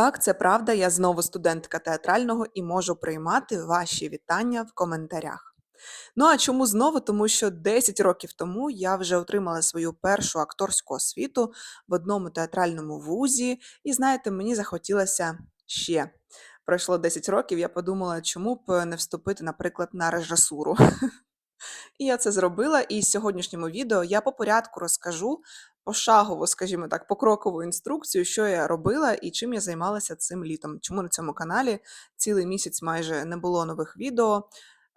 Так, це правда, я знову студентка театрального і можу приймати ваші вітання в коментарях. Ну а чому знову? Тому що 10 років тому я вже отримала свою першу акторську освіту в одному театральному вузі, і знаєте, мені захотілося ще. Пройшло 10 років, я подумала, чому б не вступити, наприклад, на режисуру. І я це зробила, і в сьогоднішньому відео я по порядку розкажу пошагово, скажімо так, покрокову інструкцію, що я робила і чим я займалася цим літом. Чому на цьому каналі цілий місяць майже не було нових відео.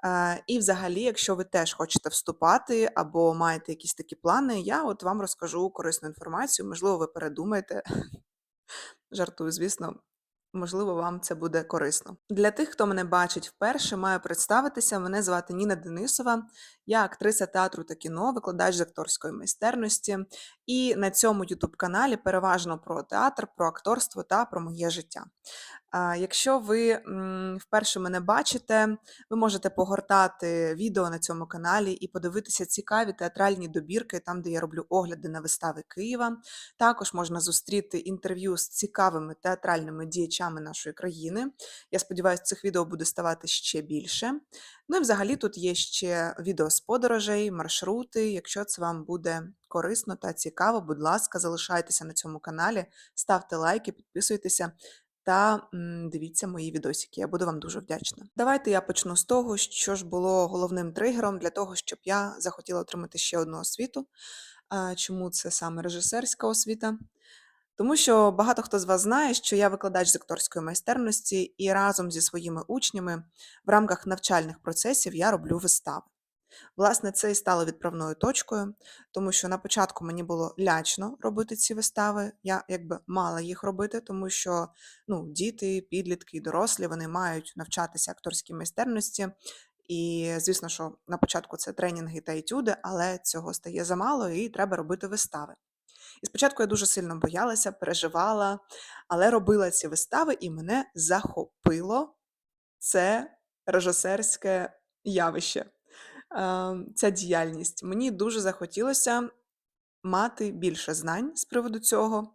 Е, І взагалі, якщо ви теж хочете вступати або маєте якісь такі плани, я от вам розкажу корисну інформацію. Можливо, ви передумаєте. Жартую, звісно. Можливо, вам це буде корисно. Для тих, хто мене бачить вперше, маю представитися. Мене звати Ніна Денисова. Я актриса театру та кіно, викладач з акторської майстерності. І на цьому youtube каналі переважно про театр, про акторство та про моє життя. Якщо ви вперше мене бачите, ви можете погортати відео на цьому каналі і подивитися цікаві театральні добірки, там, де я роблю огляди на вистави Києва. Також можна зустріти інтерв'ю з цікавими театральними діячами нашої країни. Я сподіваюся, цих відео буде ставати ще більше. Ну і взагалі тут є ще відео з подорожей, маршрути. Якщо це вам буде корисно та цікаво, будь ласка, залишайтеся на цьому каналі, ставте лайки, підписуйтеся та м, дивіться мої відосики. Я буду вам дуже вдячна. Давайте я почну з того, що ж було головним тригером для того, щоб я захотіла отримати ще одну освіту. Чому це саме режисерська освіта? Тому що багато хто з вас знає, що я викладач з акторської майстерності, і разом зі своїми учнями в рамках навчальних процесів я роблю вистави. Власне, це і стало відправною точкою, тому що на початку мені було лячно робити ці вистави. Я якби мала їх робити, тому що ну, діти, підлітки дорослі вони мають навчатися акторській майстерності. І, звісно, що на початку це тренінги та етюди, але цього стає замало, і треба робити вистави. І спочатку я дуже сильно боялася, переживала, але робила ці вистави, і мене захопило це режисерське явище, ця діяльність. Мені дуже захотілося мати більше знань з приводу цього.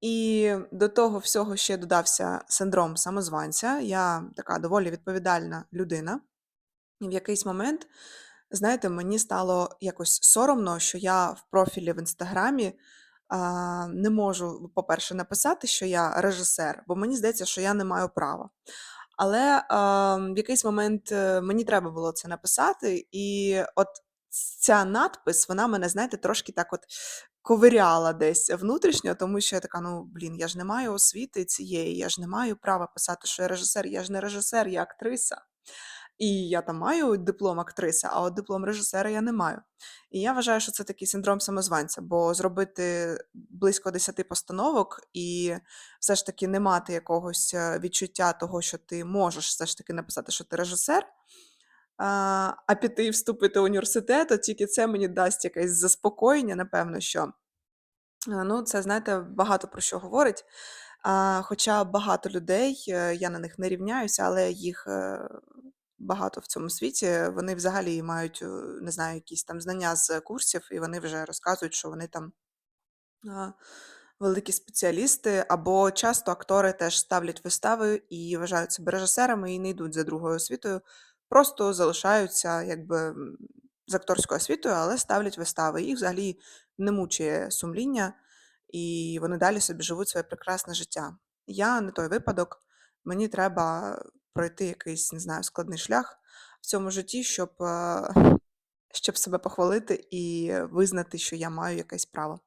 І до того всього ще додався синдром самозванця. Я така доволі відповідальна людина. І в якийсь момент, знаєте, мені стало якось соромно, що я в профілі в інстаграмі не можу, по-перше, написати, що я режисер, бо мені здається, що я не маю права. Але е, в якийсь момент е, мені треба було це написати, і от ця надпис, вона мене, знаєте, трошки так от ковиряла десь внутрішньо, тому що я така: ну блін, я ж не маю освіти цієї, я ж не маю права писати, що я режисер, я ж не режисер, я актриса. І я там маю диплом актриси, а от диплом режисера я не маю. І я вважаю, що це такий синдром самозванця, бо зробити близько 10 постановок і все ж таки не мати якогось е, відчуття того, що ти можеш все ж таки написати, що ти режисер, а піти і вступити в університет, от тільки це мені дасть якесь заспокоєння, напевно, що е, ну, це, знаєте, багато про що говорить. Хоча багато людей, е, я на них не рівняюся, але їх багато в цьому світі. Вони взагалі мають, е, не знаю, якісь там знання з курсів, і вони вже розказують, що вони там великі спеціалісти, або часто актори теж ставлять вистави і вважають себе режисерами і не йдуть за другою освітою, просто залишаються якби з акторською освітою, але ставлять вистави. Їх взагалі не мучує сумління, і вони далі собі живуть своє прекрасне життя. Я не той випадок, мені треба пройти якийсь, не знаю, складний шлях в цьому житті, щоб, щоб себе похвалити і визнати, що я маю якесь право.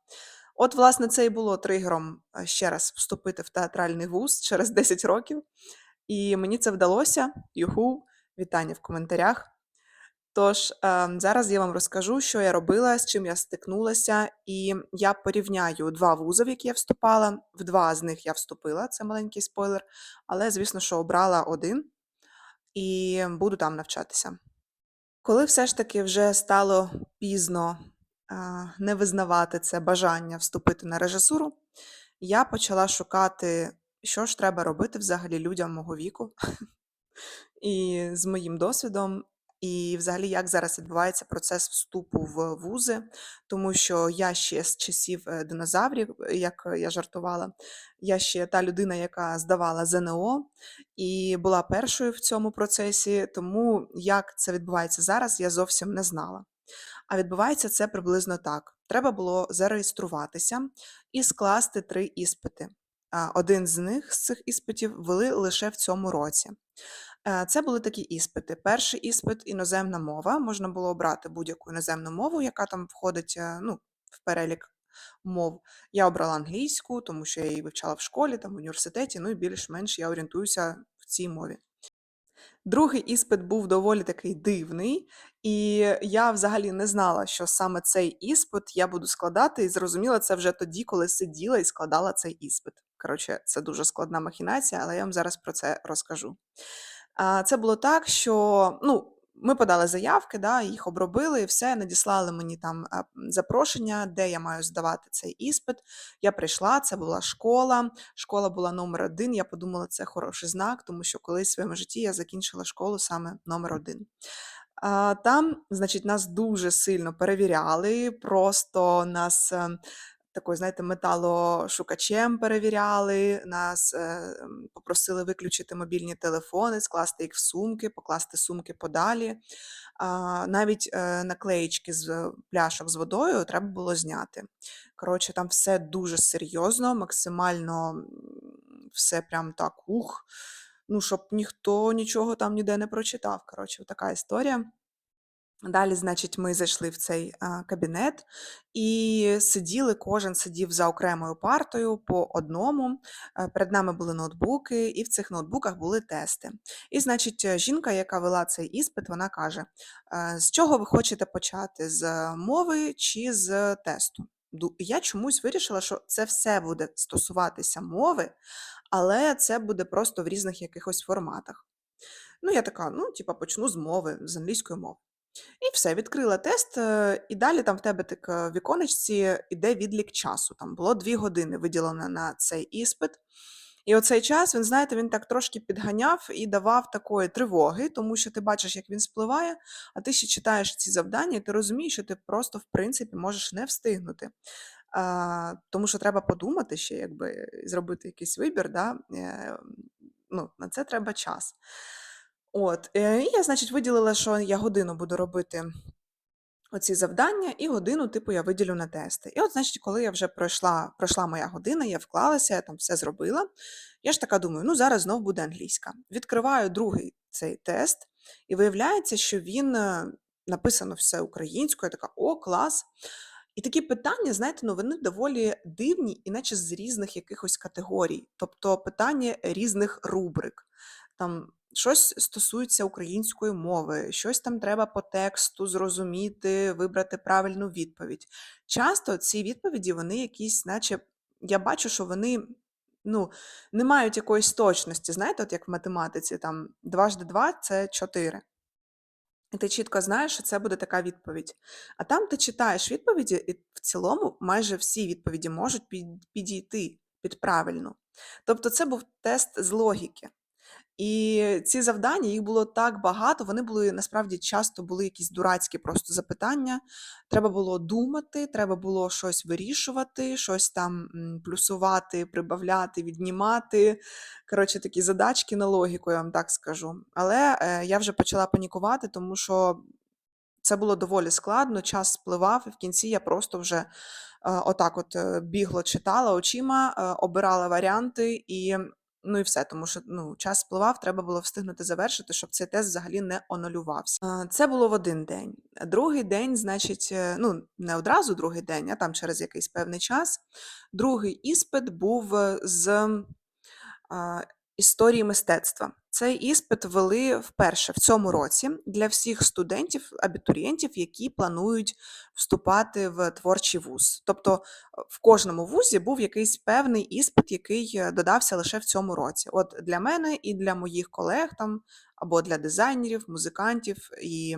От, власне, це і було тригером ще раз вступити в театральний вуз через 10 років. І мені це вдалося. Юху, вітання в коментарях. Тож ем, зараз я вам розкажу, що я робила, з чим я стикнулася, і я порівняю два вузи, в які я вступала. В два з них я вступила, це маленький спойлер, але, звісно, що обрала один і буду там навчатися. Коли все ж таки вже стало пізно не визнавати це бажання вступити на режисуру, я почала шукати, що ж треба робити взагалі людям мого віку. І з моїм досвідом і взагалі як зараз відбувається процес вступу в вузи, тому що я ще з часів е, динозаврів, е, як я жартувала, я ще та людина, яка здавала ЗНО і була першою в цьому процесі, тому як це відбувається зараз, я зовсім не знала. А відбувається це приблизно так: треба було зареєструватися і скласти три іспити. Один з них з цих іспитів вели лише в цьому році. Е, Це були такі іспити. Перший іспит іноземна мова. Можна було обрати будь-яку іноземну мову, яка там входить е, ну, в перелік мов. Я обрала англійську, тому що я її вивчала в школі, там в університеті, ну і більш-менш я орієнтуюся в цій мові. Другий іспит був доволі такий дивний, і я взагалі не знала, що саме цей іспит я буду складати, і зрозуміла це вже тоді, коли сиділа і складала цей іспит. Коротше, це дуже складна махінація, але я вам зараз про це розкажу. Це було так, що ну, ми подали заявки, да, їх обробили, і все, надіслали мені там запрошення, де я маю здавати цей іспит. Я прийшла, це була школа. Школа була номер один. Я подумала, це хороший знак, тому що колись в своєму житті я закінчила школу саме номер один. Там, значить, нас дуже сильно перевіряли, просто нас е, такою, знаєте, металошукачем перевіряли, нас е, попросили виключити мобільні телефони, скласти їх в сумки, покласти сумки подалі. А, Навіть е, наклеїчки з пляшок з водою треба було зняти. Коротше, там все дуже серйозно, максимально все прям так ух. Ну, щоб ніхто нічого там ніде не прочитав. Коротше, така історія. Далі, значить, ми зайшли в цей кабінет і сиділи, кожен сидів за окремою партою по одному. Е, Перед нами були ноутбуки, і в цих ноутбуках були тести. І, значить, е, жінка, яка вела цей іспит, вона каже: «Е, з чого ви хочете почати? З мови чи з тесту? Я чомусь вирішила, що це все буде стосуватися мови, але це буде просто в різних якихось форматах. Ну, я така, ну, типа, почну з мови, з англійської мови. І все, відкрила тест, е, і далі там в тебе так е, в віконечці іде відлік часу. Там було 2 години виділено на цей іспит. І оцей час, він, знаєте, він так трошки підганяв і давав такої тривоги, тому що ти бачиш, як він спливає, а ти ще читаєш ці завдання, і ти розумієш, що ти просто, в принципі, можеш не встигнути. А, тому що треба подумати ще, якби зробити якийсь вибір, да? е, ну, на це треба час. От, е, і я, значить, виділила, що я годину буду робити оці завдання, і годину, типу, я виділю на тести. І от, значить, коли я вже пройшла, пройшла моя година, я вклалася, я там все зробила. Я ж така думаю, ну зараз знов буде англійська. Відкриваю другий цей тест, і виявляється, що він е, написано все українською. Я така, о, клас. І такі питання, знаєте, ну вони доволі дивні, іначе з різних якихось категорій, тобто питання різних рубрик. Там щось стосується української мови, щось там треба по тексту зрозуміти, вибрати правильну відповідь. Часто ці відповіді, вони якісь, наче я бачу, що вони ну, не мають якоїсь точності. Знаєте, от як в математиці, там 2 жди 2 це 4. І ти чітко знаєш, що це буде така відповідь. А там ти читаєш відповіді, і в цілому майже всі відповіді можуть підійти під правильну. Тобто це був тест з логіки. І ці завдання, їх було так багато, вони були насправді часто були якісь дурацькі просто запитання. Треба було думати, треба було щось вирішувати, щось там плюсувати, прибавляти, віднімати. Коротше, такі задачки на логіку, я вам так скажу. Але е, я вже почала панікувати, тому що це було доволі складно, час спливав, і в кінці я просто вже е, отак от е, бігло читала очима, обирала варіанти і. Ну і все, тому що ну, час спливав, треба було встигнути завершити, щоб цей тест взагалі не онулювався. Це було в один день. Другий день, значить, е, ну не одразу другий день, а там через якийсь певний час. Другий іспит був е, з історії мистецтва. Цей іспит вели вперше в цьому році для всіх студентів, абітурієнтів, які планують вступати в творчий вуз. Тобто е, в кожному вузі був якийсь певний іспит, який е, додався лише в цьому році. От для мене і для моїх колег там, або для дизайнерів, музикантів і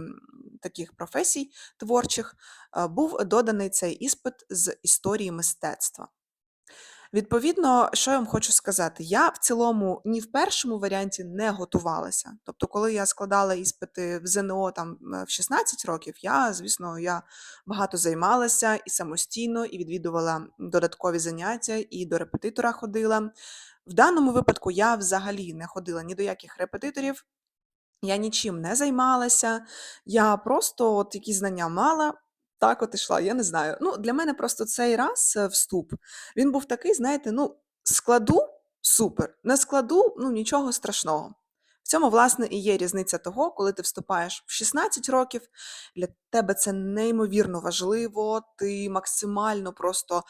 таких професій творчих е, був доданий цей іспит з історії мистецтва. Відповідно, що я вам хочу сказати? Я в цілому ні в першому варіанті не готувалася. Тобто, коли я складала іспити в ЗНО там е, в 16 років, я, звісно, я багато займалася і самостійно, і відвідувала додаткові заняття, і до репетитора ходила. В даному випадку я взагалі не ходила ні до яких репетиторів, я нічим не займалася, я просто от якісь знання мала, так от ішла. Я не знаю. Ну, для мене просто цей раз е, вступ, він був такий, знаєте, ну, складу супер, не складу, ну нічого страшного. В цьому, власне, і є різниця того, коли ти вступаєш в 16 років, для тебе це неймовірно важливо, ти максимально просто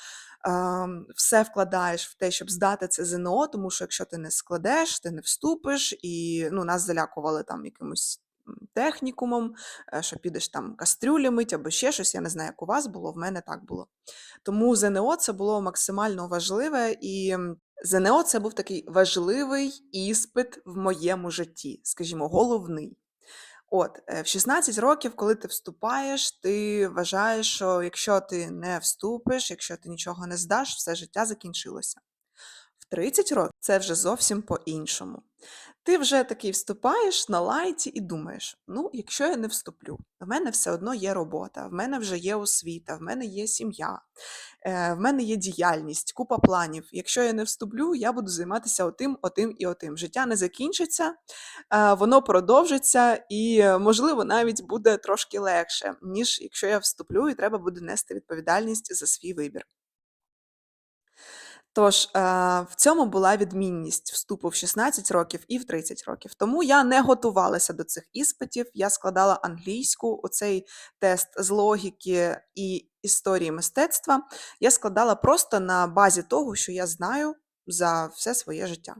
ем, все вкладаєш в те, щоб здати це ЗНО, тому що якщо ти не складеш, ти не вступиш, і ну, нас залякували там якимось технікумом, е, що підеш там кастрюлі мить або ще щось. Я не знаю, як у вас було, в мене так було. Тому ЗНО це було максимально важливе, і ЗНО це був такий важливий іспит в моєму житті, скажімо, головний. От, е, в 16 років, коли ти вступаєш, ти вважаєш, що якщо ти не вступиш, якщо ти нічого не здаш, все життя закінчилося. В 30 років це вже зовсім по-іншому. Ти вже такий вступаєш на лайті і думаєш: ну, якщо я не вступлю, в мене все одно є робота, в мене вже є освіта, в мене є сім'я, е, в мене є діяльність, купа планів. Якщо я не вступлю, я буду займатися отим, отим і отим. Життя не закінчиться, е, воно продовжиться, і, можливо, навіть буде трошки легше, ніж якщо я вступлю, і треба буде нести відповідальність за свій вибір. Тож, е, в цьому була відмінність вступу в 16 років і в 30 років. Тому я не готувалася до цих іспитів. Я складала англійську, оцей тест з логіки і історії мистецтва. Я складала просто на базі того, що я знаю за все своє життя.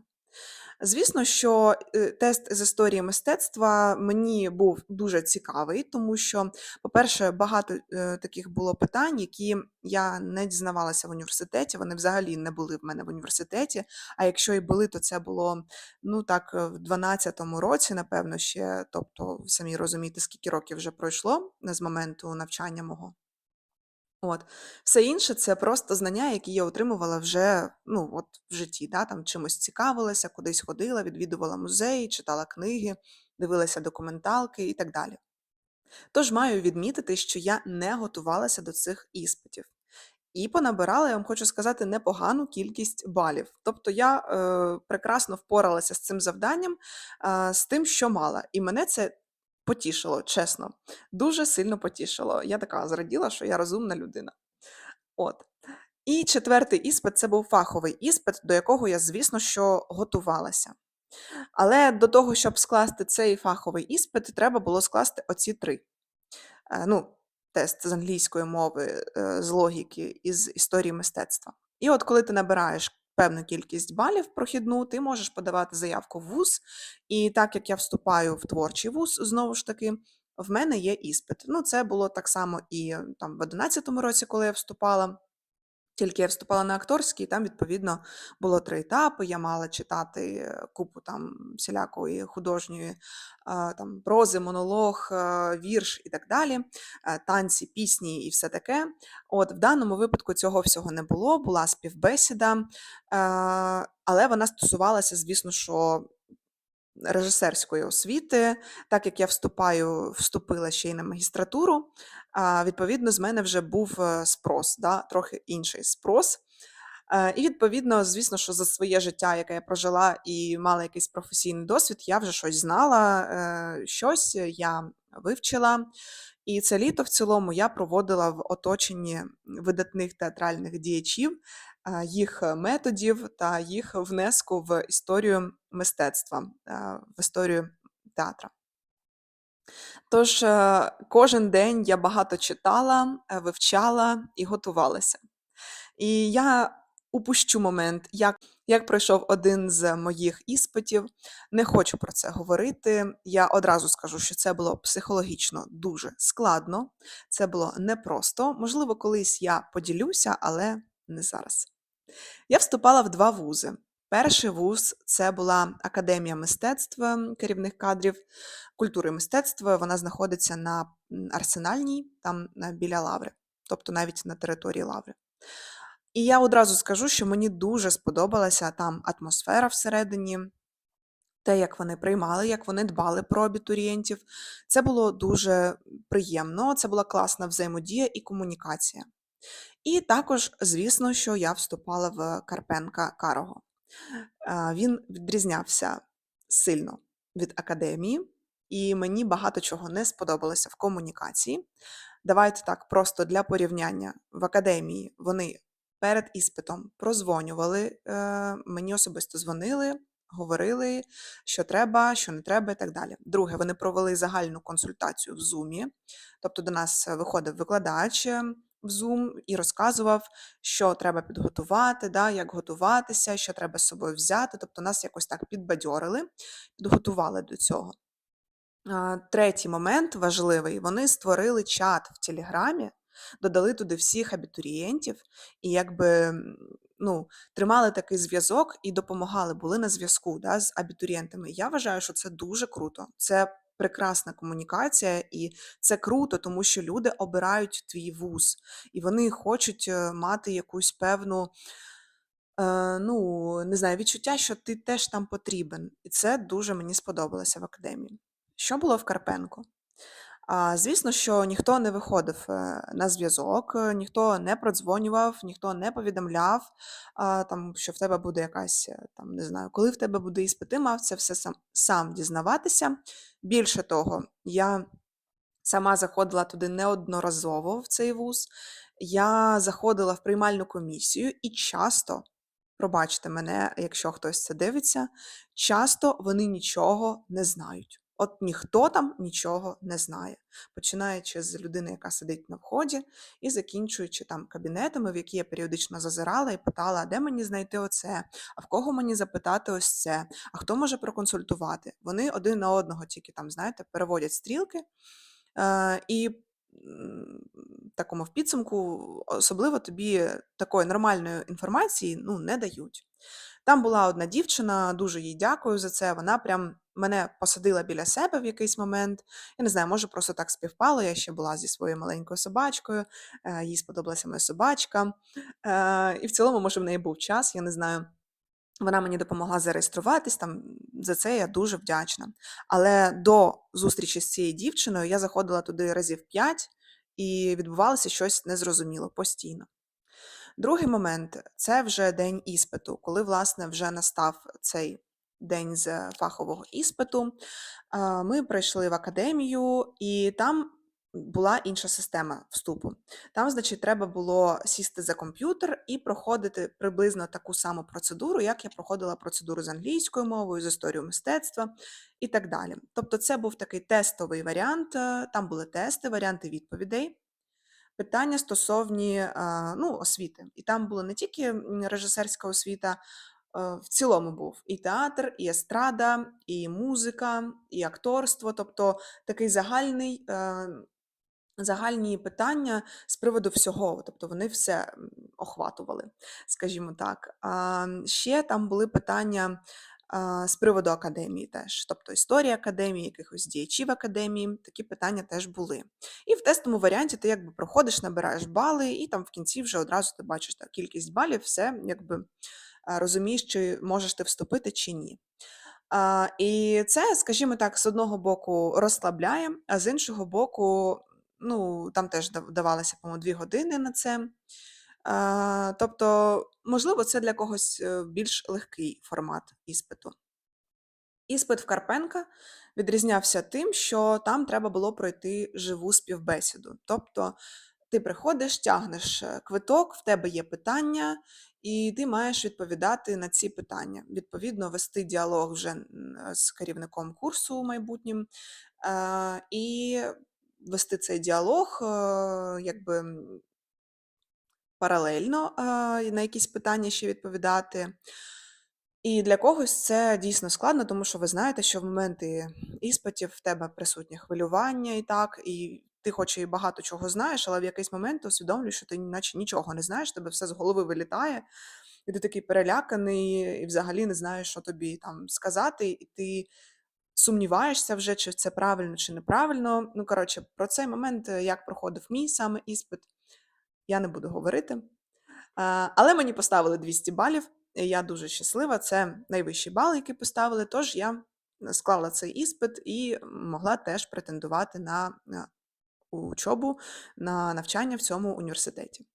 Звісно, що е, тест з історії мистецтва мені був дуже цікавий, тому що, по-перше, багато е, таких було питань, які я не дізнавалася в університеті. Вони взагалі не були в мене в університеті. А якщо і були, то це було ну так е, в 12-му році, напевно, ще. Тобто, самі розумієте, скільки років вже пройшло з моменту навчання мого. От. Все інше це просто знання, які я отримувала вже ну, от в житті. Да? Там чимось цікавилася, кудись ходила, відвідувала музеї, читала книги, дивилася документалки і так далі. Тож маю відмітити, що я не готувалася до цих іспитів. І понабирала, я вам хочу сказати, непогану кількість балів. Тобто я е, прекрасно впоралася з цим завданням, е, з тим, що мала. І мене це потішило, чесно. Дуже сильно потішило. Я така зраділа, що я розумна людина. От. І четвертий іспит це був фаховий іспит, до якого я, звісно, що готувалася. Але до того, щоб скласти цей фаховий іспит, треба було скласти оці три. Е, ну, тест з англійської мови, е, з логіки і з історії мистецтва. І от коли ти набираєш певну кількість балів прохідну, ти можеш подавати заявку в вуз. І так як я вступаю в творчий вуз, знову ж таки, в мене є іспит. Ну, це було так само і там в 11-му році, коли я вступала. Тільки я вступала на акторський, там, відповідно, було три етапи. Я мала читати е, купу там всілякої художньої там, прози, монолог, вірш і так далі, танці, пісні і все таке. От В даному випадку цього всього не було, була співбесіда, але вона стосувалася, звісно, що режисерської освіти, так як я вступаю, вступила ще й на магістратуру, відповідно, з мене вже був е, спрос, да, трохи інший спрос. Е, І відповідно, звісно, що за своє життя, яке я прожила і мала якийсь професійний досвід, я вже щось знала, е, щось я вивчила. І це літо в цілому я проводила в оточенні видатних театральних діячів, їх методів та їх внеску в історію мистецтва, е, в історію театра. Тож е, кожен день я багато читала, е, вивчала і готувалася. І я упущу момент, як як пройшов один з моїх іспитів. Не хочу про це говорити. Я одразу скажу, що це було психологічно дуже складно, це було непросто. Можливо, колись я поділюся, але не зараз. Я вступала в два вузи. Перший вуз це була Академія мистецтва керівних кадрів культури і мистецтва. Вона знаходиться на Арсенальній, там біля Лаври, тобто навіть на території Лаври. І я одразу скажу, що мені дуже сподобалася там атмосфера всередині, те, як вони приймали, як вони дбали про абітурієнтів. Це було дуже приємно, це була класна взаємодія і комунікація. І також, звісно, що я вступала в Карпенка Карого. Він відрізнявся сильно від академії, і мені багато чого не сподобалося в комунікації. Давайте так, просто для порівняння. В академії вони перед іспитом прозвонювали, е, мені особисто дзвонили, говорили, що треба, що не треба, і так далі. Друге, вони провели загальну консультацію в Zoom, тобто до нас виходив викладач в Zoom і розказував, що треба підготувати, да, як готуватися, що треба з собою взяти. Тобто нас якось так підбадьорили, підготували до цього. Третій момент важливий: вони створили чат в Телеграмі, додали туди всіх абітурієнтів і якби ну, тримали такий зв'язок і допомагали, були на зв'язку да, з абітурієнтами. Я вважаю, що це дуже круто. Це прекрасна комунікація, і це круто, тому що люди обирають твій вуз, і вони хочуть е, мати якусь певну. е, Ну, не знаю, відчуття, що ти теж там потрібен. І це дуже мені сподобалося в академії. Що було в Карпенко? Звісно, що ніхто не виходив е, на зв'язок, е, ніхто не продзвонював, ніхто не повідомляв, там, що в тебе буде якась, е, там, не знаю, коли в тебе буде іспит, ти мав це все сам, сам дізнаватися. Більше того, я сама заходила туди неодноразово в цей вуз. Я заходила в приймальну комісію і часто, пробачте мене, якщо хтось це дивиться, часто вони нічого не знають. От ніхто там нічого не знає, починаючи з людини, яка сидить на вході, і закінчуючи там кабінетами, в які я періодично зазирала і питала, де мені знайти оце, а в кого мені запитати ось це, а хто може проконсультувати. Вони один на одного тільки там, знаєте, переводять стрілки. Е, і такому в підсумку особливо тобі такої нормальної інформації ну, не дають. Там була одна дівчина, дуже їй дякую за це. Вона прям мене посадила біля себе в якийсь момент. Я не знаю, може, просто так співпало. Я ще була зі своєю маленькою собачкою, е, їй сподобалася моя собачка. Е, І в цілому, може, в неї був час, я не знаю. Вона мені допомогла зареєструватись, там за це я дуже вдячна. Але до зустрічі з цією дівчиною я заходила туди разів п'ять, і відбувалося щось незрозуміло постійно. Другий момент це вже день іспиту, коли, власне, вже настав цей день з фахового іспиту. Ми прийшли в академію, і там була інша система вступу. Там, значить, треба було сісти за комп'ютер і проходити приблизно таку саму процедуру, як я проходила процедуру з англійською мовою, з історією мистецтва і так далі. Тобто, це був такий тестовий варіант. е, Там були тести, варіанти відповідей. Питання стосовні ну, освіти. І там була не тільки режисерська освіта, е, в цілому був і театр, і естрада, і музика, і акторство, тобто такий загальний. е, Загальні питання з приводу всього, тобто вони все охватували, скажімо так. А ще там були питання з приводу академії теж, тобто історія академії, якихось діячів академії, такі питання теж були. І в тестовому варіанті ти якби проходиш, набираєш бали, і там в кінці вже одразу ти бачиш так, кількість балів, все якби розумієш, чи можеш ти вступити чи ні. А, і це, скажімо так, з одного боку розслабляє, а з іншого боку, ну, там теж дав- давалося, по-моєму, 2 години на це. А, тобто, можливо, це для когось е, більш легкий формат іспиту. Іспит в Карпенка відрізнявся тим, що там треба було пройти живу співбесіду. Тобто ти приходиш, тягнеш е, квиток, в тебе є питання, і ти маєш відповідати на ці питання. Відповідно, вести діалог вже з керівником курсу майбутнім е, і вести цей діалог, е, якби паралельно на якісь питання ще відповідати. І для когось це дійсно складно, тому що ви знаєте, що в моменти іспитів в тебе присутнє хвилювання і так, і ти хоч і багато чого знаєш, але в якийсь момент ти усвідомлюєш, що ти наче нічого не знаєш, тебе все з голови вилітає, і ти такий переляканий, і взагалі не знаєш, що тобі там сказати, і ти сумніваєшся вже, чи це правильно, чи неправильно. Ну, коротше, про цей момент, е, як проходив мій саме іспит, я не буду говорити. Але мені поставили 200 балів, я дуже щаслива. Це найвищий бал, який поставили. Тож я склала цей іспит і могла теж претендувати на е, учобу, на навчання в цьому університеті.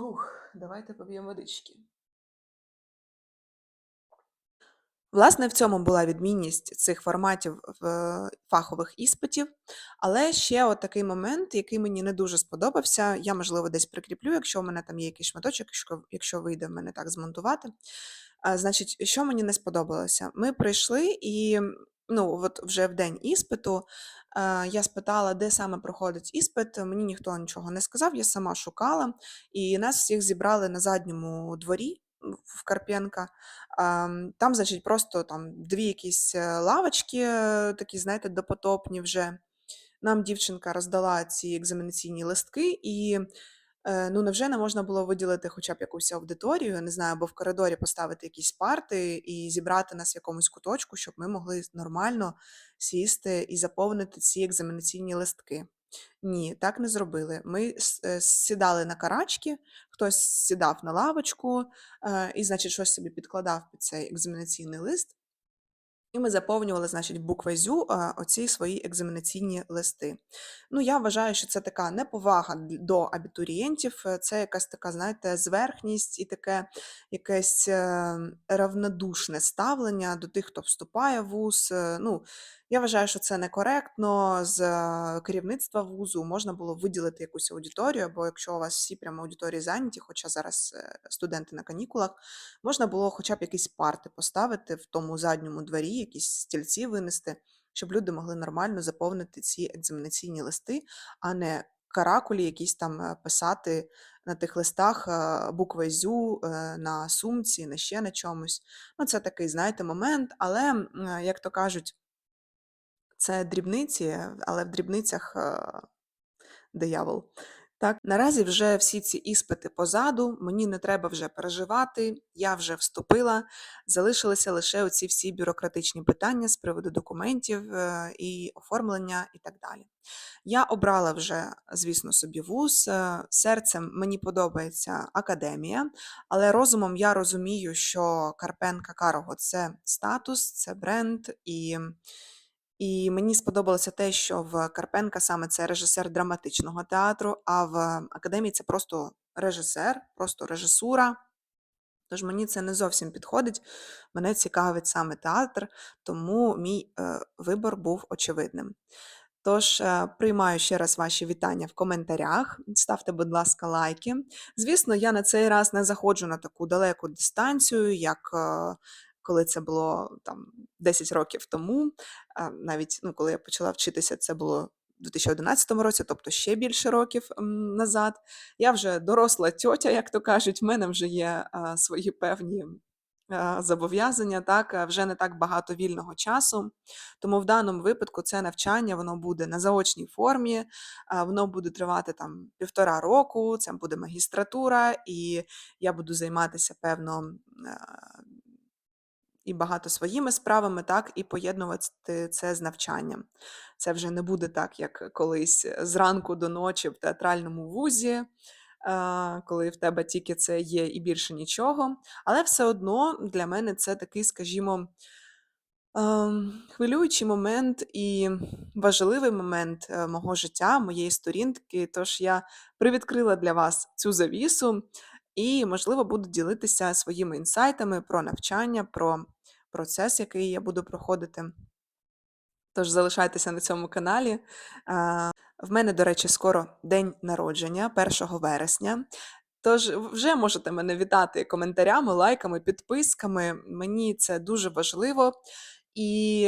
Ух, давайте поб'ємо водички. Власне, в цьому була відмінність цих форматів е, фахових іспитів. Але ще от такий момент, який мені не дуже сподобався, я, можливо, десь прикріплю, якщо в мене там є якийсь шматочок, якщо, вийде в мене так змонтувати. Значить, що мені не сподобалося? Ми прийшли і ну, от вже в день іспиту я спитала, де саме проходить іспит. Мені ніхто нічого не сказав, я сама шукала, і нас всіх зібрали на задньому дворі в Карпенка. Там, значить, просто там дві якісь е, лавочки, е, такі, знаєте, допотопні вже. Нам дівчинка роздала ці екзаменаційні листки, і е, ну невже не можна було виділити хоча б якусь аудиторію, не знаю, або в коридорі поставити якісь парти і зібрати нас в якомусь куточку, щоб ми могли нормально сісти і заповнити ці екзаменаційні листки. Ні, так не зробили. Ми е, сідали на карачки, хтось сідав на лавочку е, і, значить, щось собі підкладав під цей екзаменаційний лист. І ми заповнювали, значить, буквезю оці свої екзаменаційні листи. Ну, я вважаю, що це така неповага до абітурієнтів, е, це якась така, знаєте, зверхність і таке якесь е, равнодушне ставлення до тих, хто вступає в вуз. Е, ну, я вважаю, що це некоректно з керівництва вузу можна було виділити якусь аудиторію, або якщо у вас всі прямо аудиторії зайняті, хоча зараз студенти на канікулах, можна було хоча б якісь парти поставити в тому задньому дворі, якісь стільці винести, щоб люди могли нормально заповнити ці екзаменаційні листи, а не каракулі якісь там е, писати на тих листах е, букви зю е, на сумці, на ще на чомусь. Ну, Це такий, знаєте, момент, але, як то кажуть, це дрібниці, але в дрібницях диявол. Так, наразі вже всі ці іспити позаду, мені не треба вже переживати, я вже вступила, залишилися лише оці всі бюрократичні питання з приводу документів е, і оформлення і так далі. Я обрала вже, звісно, собі вуз. Е, серцем мені подобається академія, але розумом я розумію, що Карпенка Карого це статус, це бренд і. І мені сподобалося те, що в Карпенка саме це режисер драматичного театру, а в академії це просто режисер, просто режисура. Тож мені це не зовсім підходить. Мене цікавить саме театр, тому мій е, вибор був очевидним. Тож, е, приймаю ще раз ваші вітання в коментарях. Ставте, будь ласка, лайки. Звісно, я на цей раз не заходжу на таку далеку дистанцію, як е, коли це було там 10 років тому. Навіть ну, коли я почала вчитися, це було. У 2011 році, тобто ще більше років назад. Я вже доросла тьотя, як то кажуть, в мене вже є а, свої певні а, зобов'язання, так, вже не так багато вільного часу. Тому в даному випадку це навчання воно буде на заочній формі, а, воно буде тривати там півтора року, це буде магістратура, і я буду займатися певно і багато своїми справами, так, і поєднувати це з навчанням. Це вже не буде так, як колись зранку до ночі в театральному вузі, коли в тебе тільки це є і більше нічого. Але все одно для мене це такий, скажімо, ем, хвилюючий момент і важливий момент е, мого життя, моєї сторінки. Тож я привідкрила для вас цю завісу і, можливо, буду ділитися своїми інсайтами про навчання, про процес, який я буду проходити. Тож залишайтеся на цьому каналі. В мене, до речі, скоро день народження, 1 вересня. Тож вже можете мене вітати коментарями, лайками, підписками. Мені це дуже важливо. І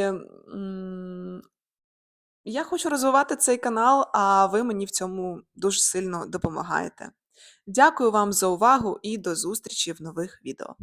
я хочу розвивати цей канал, а ви мені в цьому дуже сильно допомагаєте. Дякую вам за увагу і до зустрічі в нових відео.